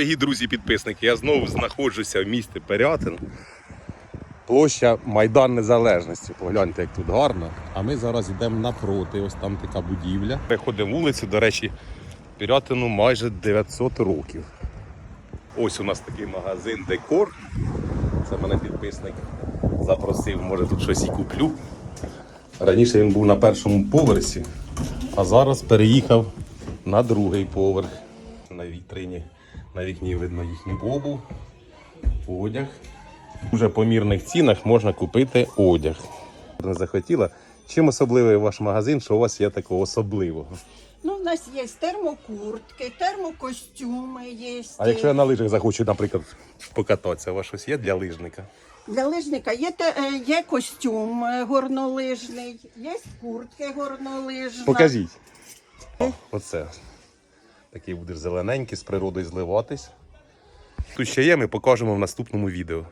Дорогі друзі-підписники, я знову знаходжуся в місті Пирятин. Площа Майдан Незалежності. Погляньте, як тут гарно. А ми зараз йдемо напроти. Ось там така будівля. Переходимо вулицю, до речі, Пирятину майже 900 років. Ось у нас такий магазин Декор. Це мене підписник запросив, може тут щось і куплю. Раніше він був на першому поверсі, а зараз переїхав на другий поверх. На вітрині, на вікні видно їхню обув, одяг. В дуже помірних цінах можна купити одяг. Не захотіла. Чим особливий ваш магазин, що у вас є такого особливого? Ну, у нас є термокуртки, термокостюми є. А якщо я на лижах захочу, наприклад, покататися, у вас щось є для лижника? Для лижника є, е, є костюм горнолижний, є куртки горнолижна. Покажіть. О, оце. Такий будеш зелененький, з природою зливатись. Тут ще є, ми покажемо в наступному відео.